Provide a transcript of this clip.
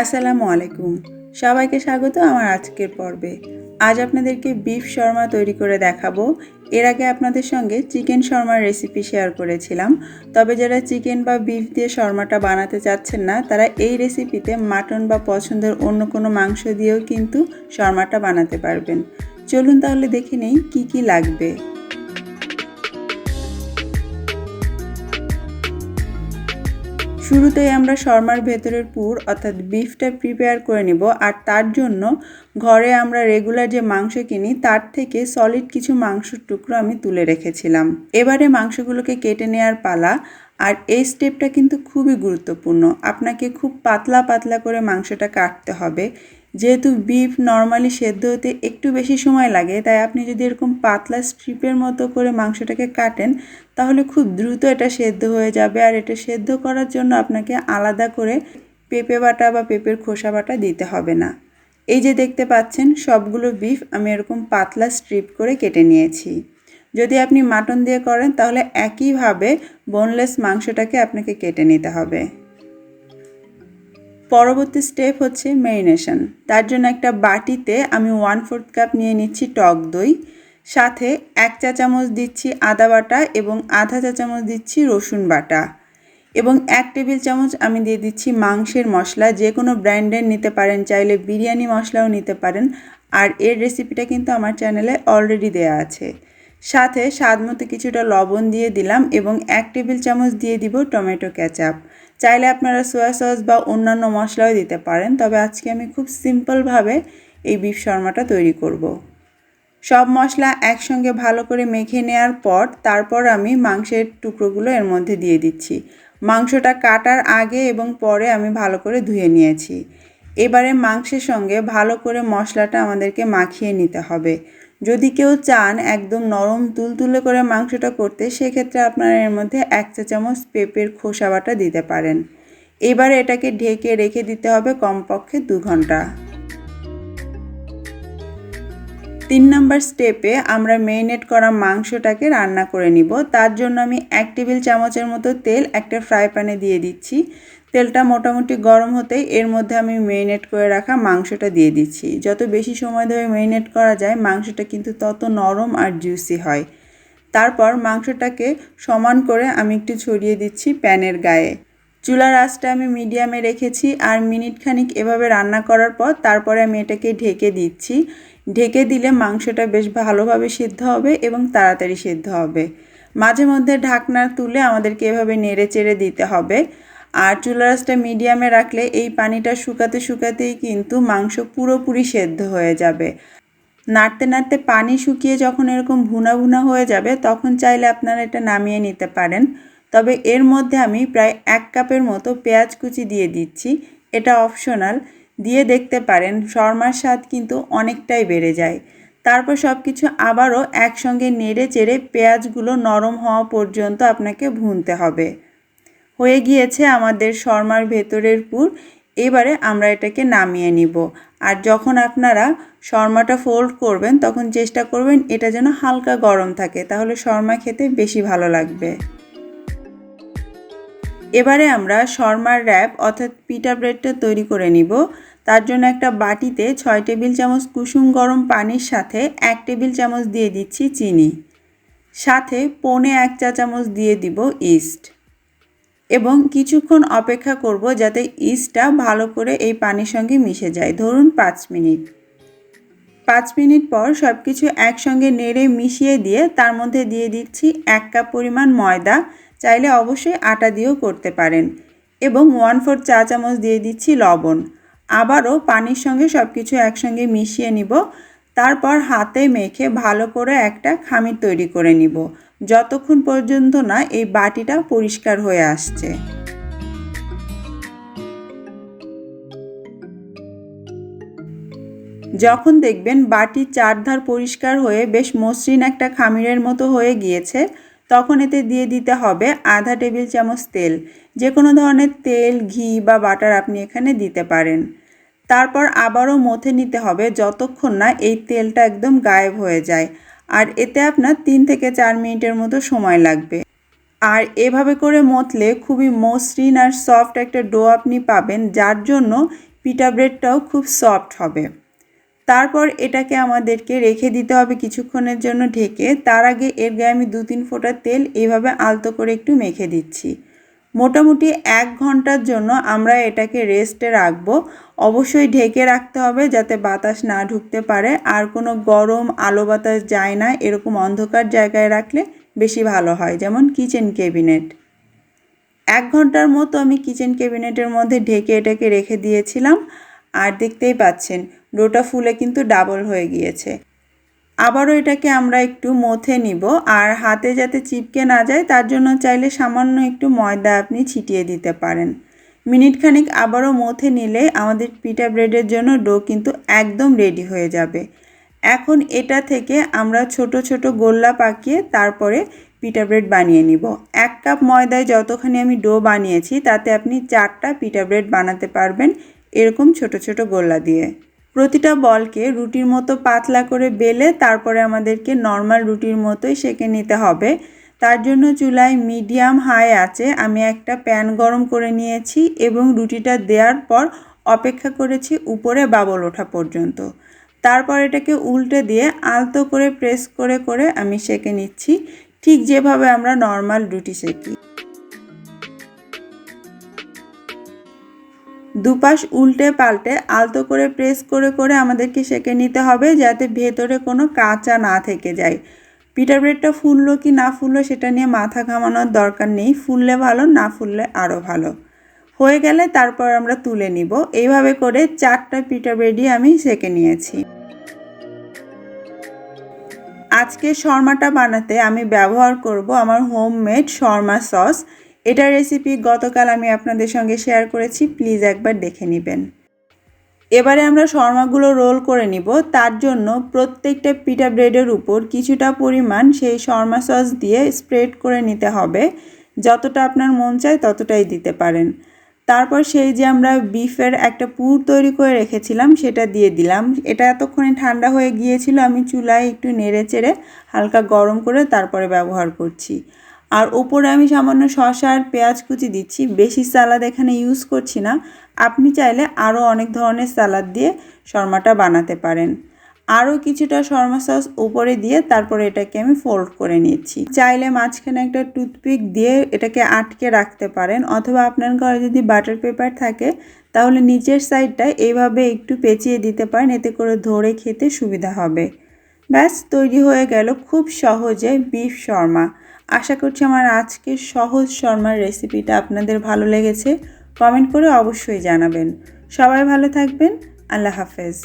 আসসালামু আলাইকুম। সবাইকে স্বাগত আমার আজকের পর্বে। আজ আপনাদেরকে বিফ শর্মা তৈরি করে দেখাবো। এর আগে আপনাদের সঙ্গে চিকেন শর্মার রেসিপি শেয়ার করেছিলাম। তবে যারা চিকেন বা বিফ দিয়ে শর্মাটা বানাতে চাচ্ছেন না, তারা এই রেসিপিতে মাটন বা পছন্দের অন্য কোনো মাংস দিয়েও কিন্তু শর্মাটা বানাতে পারবেন। চলুন তাহলে দেখে নেই কী কি লাগবে। শুরুতেই আমরা শর্মার ভেতরের পুর, অর্থাৎ বিফটা প্রিপেয়ার করে নেব। আর তার জন্য ঘরে আমরা রেগুলার যে মাংস কিনি, তার থেকে সলিড কিছু মাংসর টুকরো আমি তুলে রেখেছিলাম। এবারে মাংসগুলোকে কেটে নেওয়ার পালা। আর এই স্টেপটা কিন্তু খুবই গুরুত্বপূর্ণ। আপনাকে খুব পাতলা পাতলা করে মাংসটা কাটতে হবে। যেহেতু বিফ নর্মালি সেদ্ধ হতে একটু বেশি সময় লাগে, তাই আপনি যদি এরকম পাতলা স্ট্রিপের মতো করে মাংসটাকে কাটেন, তাহলে খুব দ্রুত এটা সেদ্ধ হয়ে যাবে। আর এটা সেদ্ধ করার জন্য আপনাকে আলাদা করে পেঁপে বাটা বা পেঁপের খোসা বাটা দিতে হবে না। এই যে দেখতে পাচ্ছেন, সবগুলো বিফ আমি এরকম পাতলা স্ট্রিপ করে কেটে নিয়েছি। যদি আপনি মাটন দিয়ে করেন, তাহলে একইভাবে বোনলেস মাংসটাকে আপনাকে কেটে নিতে হবে। পরবর্তী স্টেপ হচ্ছে মেরিনেশন তার জন্য একটা বাটিতে আমি ওয়ান ফোর্থ কাপ নিয়ে নিচ্ছি টক দই, সাথে এক চা চামচ দিচ্ছি আদা বাটা এবং আধা চা চামচ দিচ্ছি রসুন বাটা এবং এক টেবিল চামচ আমি দিয়ে দিচ্ছি মাংসের মশলা। যে কোনো ব্র্যান্ডের নিতে পারেন, চাইলে বিরিয়ানি মশলাও নিতে পারেন। আর এর রেসিপিটা কিন্তু আমার চ্যানেলে অলরেডি দেয়া আছে। সাথে স্বাদ মতো কিছুটা লবণ দিয়ে দিলাম এবং এক টেবিল চামচ দিয়ে দিব টমেটো ক্যাচাপ চাইলে আপনারা সোয়া সস বা অন্যান্য মশলাও দিতে পারেন, তবে আজকে আমি খুব সিম্পলভাবে এই বিফ শর্মাটা তৈরি করব। সব মশলা একসঙ্গে ভালো করে মেখে নেওয়ার পর তারপর আমি মাংসের টুকরোগুলো এর মধ্যে দিয়ে দিচ্ছি। মাংসটা কাটার আগে এবং পরে আমি ভালো করে ধুয়ে নিয়েছি। এবারে মাংসের সঙ্গে ভালো করে মশলাটা আমাদেরকে মাখিয়ে নিতে হবে। যদি কেউ চান একদম নরম তুলতুলে করে মাংসটা করতে, সেক্ষেত্রে আপনারা এর মধ্যে এক চা চামচ পেঁপের খোসা বাটা দিতে পারেন। এবারে এটাকে ঢেকে রেখে দিতে হবে কমপক্ষে দু ঘণ্টা। তিন নম্বর স্টেপে আমরা মেরিনেট করা মাংসটাকে রান্না করে নিব। তার জন্য আমি এক টেবিল চামচের মতো তেল একটা ফ্রাই প্যানে দিয়ে দিচ্ছি। তেলটা মোটামুটি গরম হতেই এর মধ্যে আমি মেরিনেট করে রাখা মাংসটা দিয়ে দিচ্ছি। যত বেশি সময় ধরে মেরিনেট করা যায়, মাংসটা কিন্তু তত নরম আর জুসি হয়। তারপর মাংসটাকে সমান করে আমি একটু ছড়িয়ে দিচ্ছি প্যানের গায়ে। চুলার আঁচটা আমি মিডিয়ামে রেখেছি আর মিনিট খানিক এভাবে রান্না করার পর তারপরে আমি এটাকে ঢেকে দিচ্ছি। ঢেকে দিলে মাংসটা বেশ ভালোভাবে সিদ্ধ হবে এবং তাড়াতাড়ি সিদ্ধ হবে। মাঝে মধ্যে ঢাকনা তুলে আমাদেরকে এভাবে নেড়ে চেড়ে দিতে হবে। আর চুলার আঁচটা মিডিয়ামে রাখলে এই পানিটা শুকাতে শুকাতেই কিন্তু মাংস পুরোপুরি সেদ্ধ হয়ে যাবে। নাড়তে নাড়তে পানি শুকিয়ে যখন এরকম ভুনা ভুনা হয়ে যাবে, তখন চাইলে আপনারা এটা নামিয়ে নিতে পারেন। তবে এর মধ্যে আমি প্রায় এক কাপের মতো পেঁয়াজ কুচি দিয়ে দিচ্ছি। এটা অপশনাল। দিয়ে দেখতে পারেন শর্মার স্বাদ কিন্তু অনেকটাই বেড়ে যায়। তারপর সব কিছু আবারও একসঙ্গে নেড়ে চেড়ে পেঁয়াজগুলো নরম হওয়া পর্যন্ত আপনাকে ভুনতে হবে। হয়ে গিয়েছে আমাদের শর্মার ভেতরের পুর। এবারে আমরা এটাকে নামিয়ে নিব। আর যখন আপনারা শর্মাটা ফোল্ড করবেন, তখন চেষ্টা করবেন এটা যেন হালকা গরম থাকে, তাহলে শর্মা খেতে বেশি ভালো লাগবে। এবারে আমরা শর্মার র্যাপ অর্থাৎ পিটা ব্রেডটা তৈরি করে নিব। তার জন্য একটা বাটিতে ছয় টেবিল চামচ কুসুম গরম পানির সাথে এক টেবিল চামচ দিয়ে দিচ্ছি চিনি। সাথে পৌনে এক চা চামচ দিয়ে দিব ইস্ট এবং কিছুক্ষণ অপেক্ষা করব যাতে ইস্টটা ভালো করে এই পানির সঙ্গে মিশে যায়। ধরুন পাঁচ মিনিট। পাঁচ মিনিট পর সব কিছু একসঙ্গে নেড়ে মিশিয়ে দিয়ে তার মধ্যে দিয়ে দিচ্ছি এক কাপ পরিমাণ ময়দা চাইলে অবশ্যই আটা দিয়েও করতে পারেন। এবং ওয়ান ফোর চা চামচ দিয়ে দিচ্ছি লবণ। আবারও পানির সঙ্গে সব কিছু একসঙ্গে মিশিয়ে নিব। তারপর হাতে মেখে ভালো করে একটা খামির তৈরি করে নিব। যতক্ষণ পর্যন্ত না এই বাটিটা পরিষ্কার হয়ে আসছে। যখন দেখবেন বাটির চারধার পরিষ্কার হয়ে বেশ মসৃণ একটা খামিরের মতো হয়ে গিয়েছে তখন এতে দিয়ে দিতে হবে আধা টেবিল চামচ তেল। যে কোনো ধরনের তেল, ঘি বা বাটার আপনি এখানে দিতে পারেন। তারপর আবারও মথে নিতে হবে যতক্ষণ না এই তেলটা একদম গায়েব হয়ে যায়। আর এতে আপনার তিন থেকে চার মিনিটের মতো সময় লাগবে। আর এভাবে করে মতলে খুবই মসৃণ আর সফট একটা ডো আপনি পাবেন, যার জন্য পিটা ব্রেডটাও খুব সফট হবে। তারপর এটাকে আমাদেরকে রেখে দিতে হবে কিছুক্ষণের জন্য ঢেকে। তার আগে এর গায়ে আমি দু তিন ফোঁটা তেল এইভাবে আলতো করে একটু মেখে দিচ্ছি। মোটামুটি এক ঘণ্টার জন্য আমরা এটাকে রেস্টে রাখব। অবশ্যই ঢেকে রাখতে হবে যাতে বাতাস না ঢুকতে পারে। আর কোনো গরম আলো বাতাস যায় না। এরকম অন্ধকার জায়গায় রাখলে বেশি ভালো হয়। যেমন কিচেন ক্যাবিনেট এক ঘণ্টার মতো আমি কিচেন ক্যাবিনেটের মধ্যে ঢেকে এটাকে রেখে দিয়েছিলাম। আর দেখতেই পাচ্ছেন ডোটা ফুলে কিন্তু ডাবল হয়ে গিয়েছে। আবারও এটাকে আমরা একটু মথে নিব, আর হাতে যাতে চিপকে না যায়, তার জন্য চাইলে সামান্য একটু ময়দা আপনি ছিটিয়ে দিতে পারেন। মিনিট খানিক আবারও মথে নিলে আমাদের পিঠা ব্রেডের জন্য ডো কিন্তু একদম রেডি হয়ে যাবে। এখন এটা থেকে আমরা ছোট ছোট গোল্লা পাকিয়ে তারপরে পিঠা ব্রেড বানিয়ে নিব। এক কাপ ময়দায় যতখানি আমি ডো বানিয়েছি, তাতে আপনি চারটা পিঠা ব্রেড বানাতে পারবেন। এরকম ছোট ছোট গোল্লা দিয়ে। প্রতিটা বলকে রুটির মতো পাতলা করে বেলে তারপরে আমাদেরকে নর্মাল রুটির মতোই সেঁকে নিতে হবে। তার জন্য চুলায় মিডিয়াম হাই আছে, আমি একটা প্যান গরম করে নিয়েছি এবং রুটিটা দেওয়ার পর অপেক্ষা করেছি উপরে বাবল ওঠা পর্যন্ত। তারপর এটাকে উল্টে দিয়ে আলতো করে প্রেস করে করে আমি সেঁকে নিচ্ছি। ঠিক যেভাবে আমরা নর্মাল রুটি সেঁকি। দুপাশ উল্টে পাল্টে আলতো করে প্রেস করে করে আমাদেরকে সেঁকে নিতে হবে যাতে ভেতরে কোনো কাঁচা না থেকে যায়। পিঠা ব্রেডটা ফুললো কি না ফুললো সেটা নিয়ে মাথা ঘামানোর দরকার নেই, ফুললে ভালো, না ফুললে আরও ভালো। হয়ে গেলে তারপর আমরা তুলে নিব। এইভাবে করে চারটা পিঠা ব্রেডই আমি সেঁকে নিয়েছি। আজকে শর্মাটা বানাতে আমি ব্যবহার করব আমার হোমমেড শর্মা সস। এটার রেসিপি গতকাল আমি আপনাদের সঙ্গে শেয়ার করেছি প্লিজ একবার দেখে নেবেন। এবারে আমরা শর্মাগুলো রোল করে নিব, তার জন্য প্রত্যেকটা পিঠা ব্রেডের উপর কিছুটা পরিমাণ সেই শর্মা সস দিয়ে স্প্রেড করে নিতে হবে, যতটা আপনার মন চায় ততটাই দিতে পারেন। তারপর সেই যে আমরা বিফের একটা পুর তৈরি করে রেখেছিলাম, সেটা দিয়ে দিলাম। এটা এতক্ষণে ঠান্ডা হয়ে গিয়েছিল, আমি চুলায় একটু নেড়ে চেড়ে হালকা গরম করে তারপরে ব্যবহার করছি। আর ওপরে আমি সামান্য শসা আর পেঁয়াজ কুচি দিচ্ছি। বেশি সালাদ এখানে ইউজ করছি না। আপনি চাইলে আরও অনেক ধরনের সালাদ দিয়ে শর্মাটা বানাতে পারেন। আরও কিছুটা শর্মা সস উপরে দিয়ে তারপরে এটাকে আমি ফোল্ড করে নিচ্ছি। চাইলে মাঝখানে একটা টুথপিক দিয়ে এটাকে আটকে রাখতে পারেন অথবা আপনার ঘরে যদি বাটার পেপার থাকে, তাহলে নিচের সাইডটা এইভাবে একটু পেঁচিয়ে দিতে পারেন, এতে করে ধরে খেতে সুবিধা হবে। ব্যাস, তৈরি হয়ে গেল খুব সহজে বিফ শর্মা। আশা করছি আমার আজকের সহজ শর্মার রেসিপিটা আপনাদের ভালো লেগেছে। কমেন্ট করে অবশ্যই জানাবেন। সবাই ভালো থাকবেন। আল্লাহ হাফেজ।